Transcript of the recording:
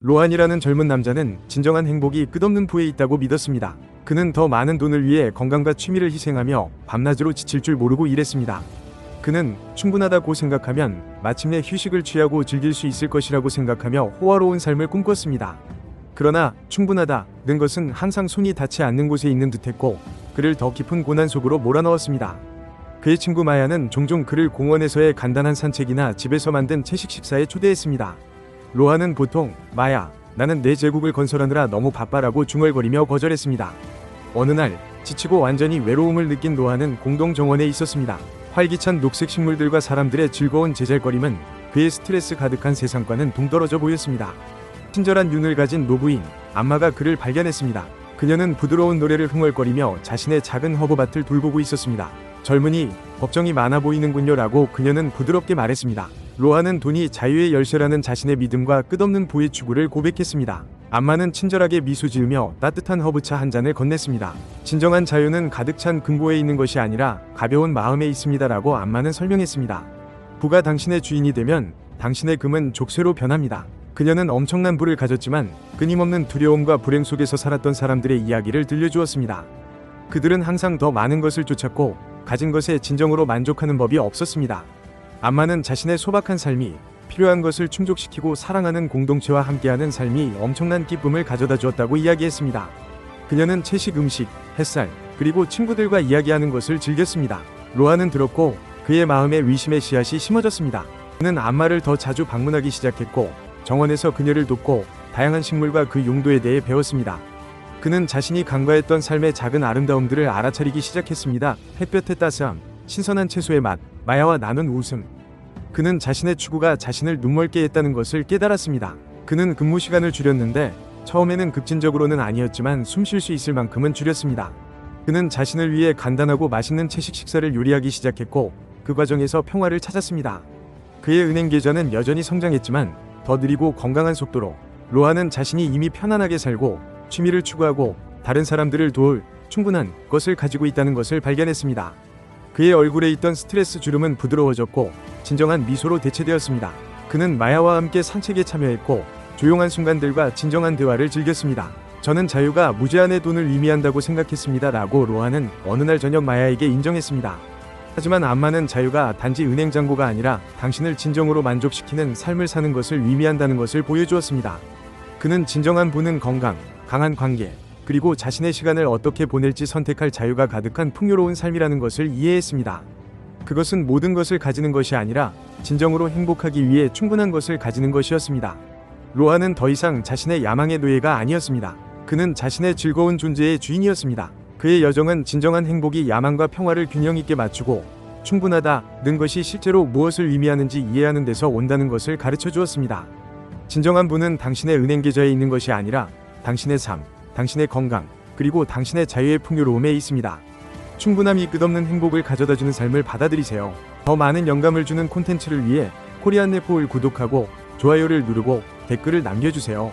로한이라는 젊은 남자는 진정한 행복이 끝없는 부에 있다고 믿었습니다. 그는 더 많은 돈을 위해 건강과 취미를 희생하며 밤낮으로 지칠 줄 모르고 일했습니다. 그는 충분하다고 생각하면 마침내 휴식을 취하고 즐길 수 있을 것이라고 생각하며 호화로운 삶을 꿈꿨습니다. 그러나 충분하다는 것은 항상 손이 닿지 않는 곳에 있는 듯했고 그를 더 깊은 고난 속으로 몰아넣었습니다. 그의 친구 마야는 종종 그를 공원에서의 간단한 산책이나 집에서 만든 채식 식사에 초대했습니다. 로하는 보통 마야 나는 내 제국을 건설하느라 너무 바빠라고 중얼거리며 거절했습니다. 어느 날 지치고 완전히 외로움을 느낀 로하는 공동 정원에 있었습니다. 활기찬 녹색 식물들과 사람들의 즐거운 제잘거림은 그의 스트레스 가득한 세상과는 동떨어져 보였습니다. 친절한 눈을 가진 노부인 안마가 그를 발견했습니다. 그녀는 부드러운 노래를 흥얼거리며 자신의 작은 허브밭을 돌보고 있었습니다. 젊은이 걱정이 많아 보이는군요라고 그녀는 부드럽게 말했습니다. 로하는 돈이 자유의 열쇠라는 자신의 믿음과 끝없는 부의 추구를 고백했습니다. 안마는 친절하게 미소 지으며 따뜻한 허브차 한 잔을 건넸습니다. 진정한 자유는 가득 찬 금고에 있는 것이 아니라 가벼운 마음에 있습니다라고 안마는 설명했습니다. 부가 당신의 주인이 되면 당신의 금은 족쇄로 변합니다. 그녀는 엄청난 부를 가졌지만 끊임없는 두려움과 불행 속에서 살았던 사람들의 이야기를 들려주었습니다. 그들은 항상 더 많은 것을 쫓았고 가진 것에 진정으로 만족하는 법이 없었습니다. 안마는 자신의 소박한 삶이 필요한 것을 충족시키고 사랑하는 공동체와 함께하는 삶이 엄청난 기쁨을 가져다 주었다고 이야기했습니다. 그녀는 채식 음식, 햇살, 그리고 친구들과 이야기하는 것을 즐겼습니다. 로아는 들었고 그의 마음에 위심의 씨앗이 심어졌습니다. 그는 안마를 더 자주 방문하기 시작했고 정원에서 그녀를 돕고 다양한 식물과 그 용도에 대해 배웠습니다. 그는 자신이 간과했던 삶의 작은 아름다움들을 알아차리기 시작했습니다. 햇볕의 따스함, 신선한 채소의 맛, 마야와 나눈 웃음. 그는 자신의 추구가 자신을 눈멀게 했다는 것을 깨달았습니다. 그는 근무 시간을 줄였는데 처음에는 급진적으로는 아니었지만 숨 쉴 수 있을 만큼은 줄였습니다. 그는 자신을 위해 간단하고 맛있는 채식 식사를 요리하기 시작했고 그 과정에서 평화를 찾았습니다. 그의 은행 계좌는 여전히 성장했지만 더 느리고 건강한 속도로 로아는 자신이 이미 편안하게 살고 취미를 추구하고 다른 사람들을 도울 충분한 것을 가지고 있다는 것을 발견했습니다. 그의 얼굴에 있던 스트레스 주름은 부드러워졌고 진정한 미소로 대체되었습니다. 그는 마야와 함께 산책에 참여했고 조용한 순간들과 진정한 대화를 즐겼습니다. 저는 자유가 무제한의 돈을 의미한다고 생각했습니다. 라고 로아는 어느 날 저녁 마야에게 인정했습니다. 하지만 안마는 자유가 단지 은행 잔고가 아니라 당신을 진정으로 만족시키는 삶을 사는 것을 의미한다는 것을 보여주었습니다. 그는 진정한 부는 건강, 강한 관계, 그리고 자신의 시간을 어떻게 보낼지 선택할 자유가 가득한 풍요로운 삶이라는 것을 이해했습니다. 그것은 모든 것을 가지는 것이 아니라 진정으로 행복하기 위해 충분한 것을 가지는 것이었습니다. 로하는 더 이상 자신의 야망의 노예가 아니었습니다. 그는 자신의 즐거운 존재의 주인이었습니다. 그의 여정은 진정한 행복이 야망과 평화를 균형 있게 맞추고 충분하다 는 것이 실제로 무엇을 의미하는지 이해하는 데서 온다는 것을 가르쳐 주었습니다. 진정한 부는 당신의 은행 계좌에 있는 것이 아니라 당신의 삶, 당신의 건강, 그리고 당신의 자유의 풍요로움에 있습니다. 충분함이 끝없는 행복을 가져다주는 삶을 받아들이세요. 더 많은 영감을 주는 콘텐츠를 위해 코리안 네포를 구독하고 좋아요를 누르고 댓글을 남겨주세요.